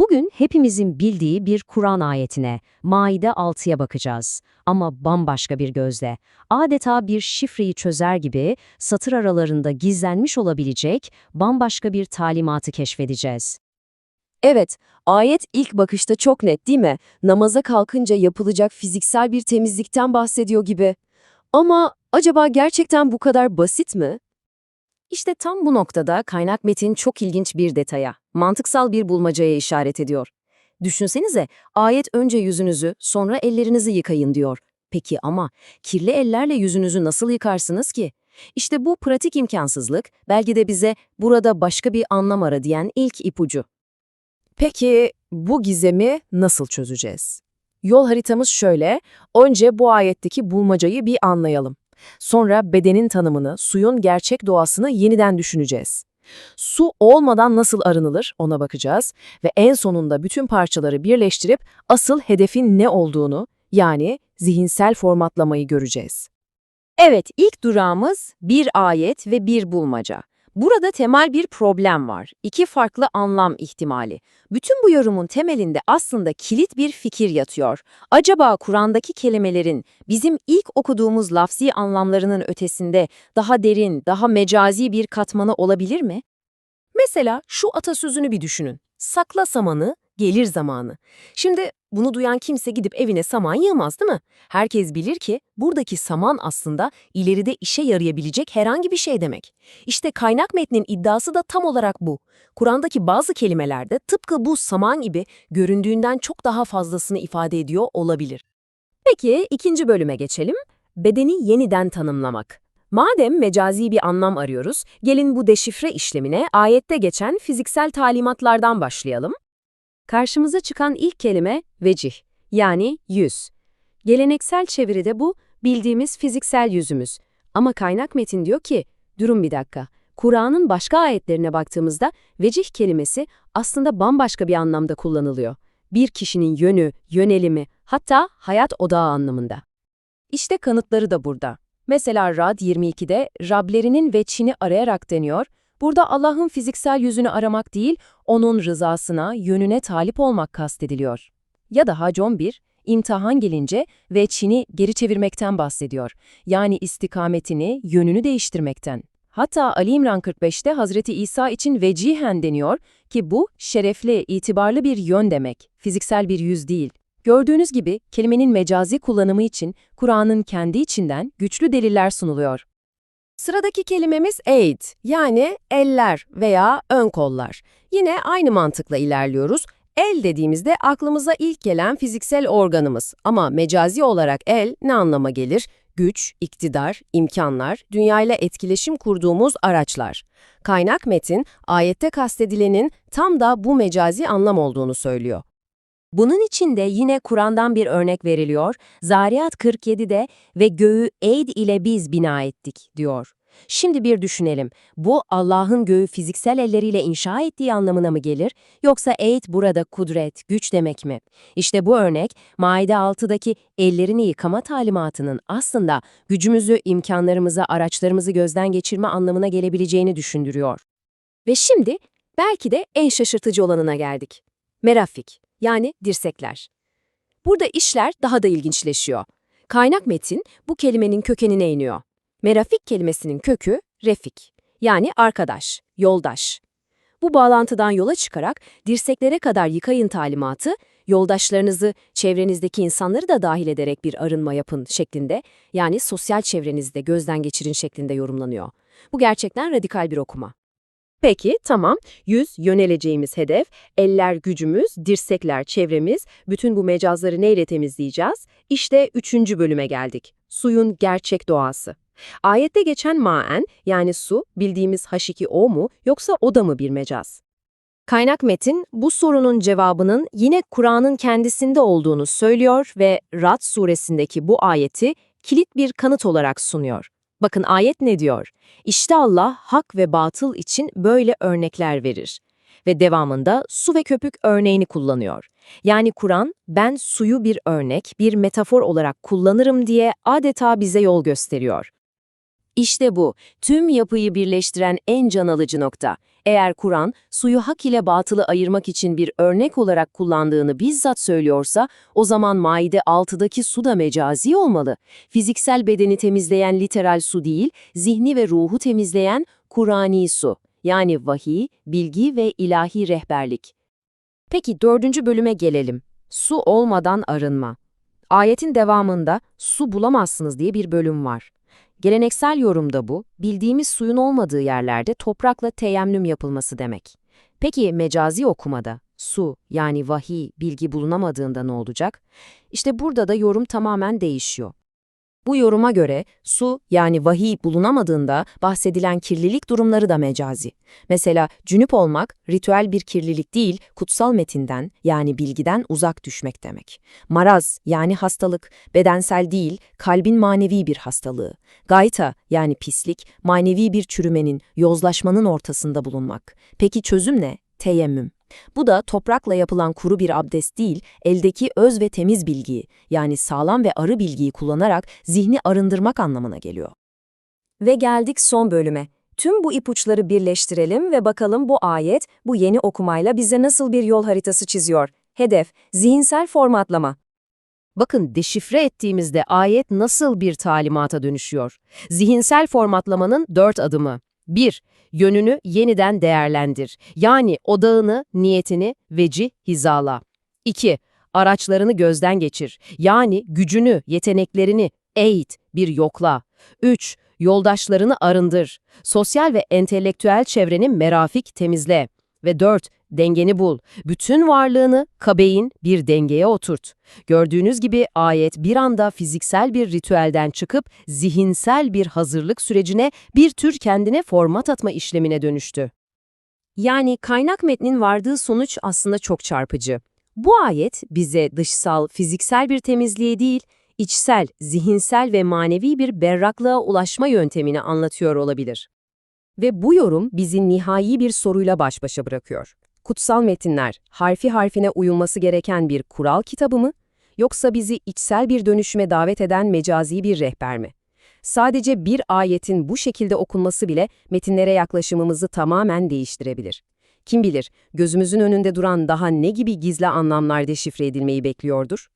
Bugün hepimizin bildiği bir Kur'an ayetine, Maide 6'ya bakacağız. Ama bambaşka bir gözle. Adeta bir şifreyi çözer gibi satır aralarında gizlenmiş olabilecek bambaşka bir talimatı keşfedeceğiz. Evet, ayet ilk bakışta çok net değil mi? Namaza kalkınca yapılacak fiziksel bir temizlikten bahsediyor gibi. Ama acaba gerçekten bu kadar basit mi? İşte tam bu noktada kaynak metin çok ilginç bir detaya, mantıksal bir bulmacaya işaret ediyor. Düşünsenize, ayet önce yüzünüzü, sonra ellerinizi yıkayın diyor. Peki ama kirli ellerle yüzünüzü nasıl yıkarsınız ki? İşte bu pratik imkansızlık belki de bize burada başka bir anlam ara diyen ilk ipucu. Peki bu gizemi nasıl çözeceğiz? Yol haritamız şöyle, önce bu ayetteki bulmacayı bir anlayalım. Sonra bedenin tanımını, suyun gerçek doğasını yeniden düşüneceğiz. Su olmadan nasıl arınılır ona bakacağız ve en sonunda bütün parçaları birleştirip asıl hedefin ne olduğunu, yani zihinsel formatlamayı göreceğiz. Evet, ilk durağımız bir ayet ve bir bulmaca. Burada temel bir problem var. İki farklı anlam ihtimali. Bütün bu yorumun temelinde aslında kilit bir fikir yatıyor. Acaba Kur'an'daki kelimelerin bizim ilk okuduğumuz lafzi anlamlarının ötesinde daha derin, daha mecazi bir katmanı olabilir mi? Mesela şu atasözünü bir düşünün. Sakla samanı, gelir zamanı. Şimdi bunu duyan kimse gidip evine saman yığmaz değil mi? Herkes bilir ki buradaki saman aslında ileride işe yarayabilecek herhangi bir şey demek. İşte kaynak metnin iddiası da tam olarak bu. Kur'an'daki bazı kelimelerde tıpkı bu saman gibi göründüğünden çok daha fazlasını ifade ediyor olabilir. Peki ikinci bölüme geçelim. Bedeni yeniden tanımlamak. Madem mecazi bir anlam arıyoruz, gelin bu deşifre işlemine ayette geçen fiziksel talimatlardan başlayalım. Karşımıza çıkan ilk kelime vecih, yani yüz. Geleneksel çeviride bu bildiğimiz fiziksel yüzümüz. Ama kaynak metin diyor ki, durun bir dakika, Kur'an'ın başka ayetlerine baktığımızda vecih kelimesi aslında bambaşka bir anlamda kullanılıyor. Bir kişinin yönü, yönelimi, hatta hayat odağı anlamında. İşte kanıtları da burada. Mesela Rad 22'de Rablerinin ve Çin'i arayarak deniyor. Burada Allah'ın fiziksel yüzünü aramak değil, onun rızasına, yönüne talip olmak kastediliyor. Ya da Hac 11, imtihan gelince ve Çin'i geri çevirmekten bahsediyor. Yani istikametini, yönünü değiştirmekten. Hatta Ali İmran 45'te Hazreti İsa için vecihen deniyor ki bu şerefli, itibarlı bir yön demek, fiziksel bir yüz değil. Gördüğünüz gibi kelimenin mecazi kullanımı için Kur'an'ın kendi içinden güçlü deliller sunuluyor. Sıradaki kelimemiz aid, yani eller veya ön kollar. Yine aynı mantıkla ilerliyoruz. El dediğimizde aklımıza ilk gelen fiziksel organımız ama mecazi olarak el ne anlama gelir? Güç, iktidar, imkanlar, dünyayla etkileşim kurduğumuz araçlar. Kaynak metin, ayette kastedilenin tam da bu mecazi anlam olduğunu söylüyor. Bunun için de yine Kur'an'dan bir örnek veriliyor. Zariyat 47'de ve göğü eyd ile biz bina ettik diyor. Şimdi bir düşünelim. Bu Allah'ın göğü fiziksel elleriyle inşa ettiği anlamına mı gelir? Yoksa eyd burada kudret, güç demek mi? İşte bu örnek Maide 6'daki ellerini yıkama talimatının aslında gücümüzü, imkanlarımızı, araçlarımızı gözden geçirme anlamına gelebileceğini düşündürüyor. Ve şimdi belki de en şaşırtıcı olanına geldik. Merafik, yani dirsekler. Burada işler daha da ilginçleşiyor. Kaynak metin bu kelimenin kökenine iniyor. Merafik kelimesinin kökü refik, yani arkadaş, yoldaş. Bu bağlantıdan yola çıkarak dirseklere kadar yıkayın talimatı, yoldaşlarınızı, çevrenizdeki insanları da dahil ederek bir arınma yapın şeklinde, yani sosyal çevrenizde gözden geçirin şeklinde yorumlanıyor. Bu gerçekten radikal bir okuma. Peki, tamam. Yüz, yöneleceğimiz hedef, eller gücümüz, dirsekler çevremiz, bütün bu mecazları neyle temizleyeceğiz? İşte üçüncü bölüme geldik. Suyun gerçek doğası. Ayette geçen maen, yani su, bildiğimiz H2O mu, yoksa o da mı bir mecaz? Kaynak metin, bu sorunun cevabının yine Kur'an'ın kendisinde olduğunu söylüyor ve Rad suresindeki bu ayeti kilit bir kanıt olarak sunuyor. Bakın ayet ne diyor? İşte Allah hak ve batıl için böyle örnekler verir. Ve devamında su ve köpük örneğini kullanıyor. Yani Kur'an ben suyu bir örnek, bir metafor olarak kullanırım diye adeta bize yol gösteriyor. İşte bu, tüm yapıyı birleştiren en can alıcı nokta. Eğer Kur'an, suyu hak ile batılı ayırmak için bir örnek olarak kullandığını bizzat söylüyorsa, o zaman Maide 6'daki su da mecazi olmalı. Fiziksel bedeni temizleyen literal su değil, zihni ve ruhu temizleyen Kur'ani su. Yani vahiy, bilgi ve ilahi rehberlik. Peki dördüncü bölüme gelelim. Su olmadan arınma. Ayetin devamında su bulamazsınız diye bir bölüm var. Geleneksel yorumda bu, bildiğimiz suyun olmadığı yerlerde toprakla teyemmüm yapılması demek. Peki mecazi okumada su yani vahiy, bilgi bulunamadığında ne olacak? İşte burada da yorum tamamen değişiyor. Bu yoruma göre su yani vahiy bulunamadığında bahsedilen kirlilik durumları da mecazi. Mesela cünüp olmak ritüel bir kirlilik değil, kutsal metinden yani bilgiden uzak düşmek demek. Maraz yani hastalık, bedensel değil, kalbin manevi bir hastalığı. Gayta yani pislik, manevi bir çürümenin, yozlaşmanın ortasında bulunmak. Peki çözüm ne? Teyemmüm. Bu da toprakla yapılan kuru bir abdest değil, eldeki öz ve temiz bilgiyi, yani sağlam ve arı bilgiyi kullanarak zihni arındırmak anlamına geliyor. Ve geldik son bölüme. Tüm bu ipuçları birleştirelim ve bakalım bu ayet, bu yeni okumayla bize nasıl bir yol haritası çiziyor. Hedef, zihinsel formatlama. Bakın deşifre ettiğimizde ayet nasıl bir talimata dönüşüyor. Zihinsel formatlamanın dört adımı. 1. Yönünü yeniden değerlendir. Yani odağını, niyetini, veci hizala. 2. Araçlarını gözden geçir. Yani gücünü, yeteneklerini eğit, bir yokla. 3. Yoldaşlarını arındır. Sosyal ve entelektüel çevreni merafik temizle. Ve 4. Dengeni bul. Bütün varlığını kabeyin bir dengeye oturt. Gördüğünüz gibi ayet bir anda fiziksel bir ritüelden çıkıp zihinsel bir hazırlık sürecine bir tür kendine format atma işlemine dönüştü. Yani kaynak metnin vardığı sonuç aslında çok çarpıcı. Bu ayet bize dışsal, fiziksel bir temizliğe değil, içsel, zihinsel ve manevi bir berraklığa ulaşma yöntemini anlatıyor olabilir. Ve bu yorum bizi nihai bir soruyla baş başa bırakıyor. Kutsal metinler, harfi harfine uyulması gereken bir kural kitabı mı? Yoksa bizi içsel bir dönüşüme davet eden mecazi bir rehber mi? Sadece bir ayetin bu şekilde okunması bile metinlere yaklaşımımızı tamamen değiştirebilir. Kim bilir, gözümüzün önünde duran daha ne gibi gizli anlamlar deşifre edilmeyi bekliyordur?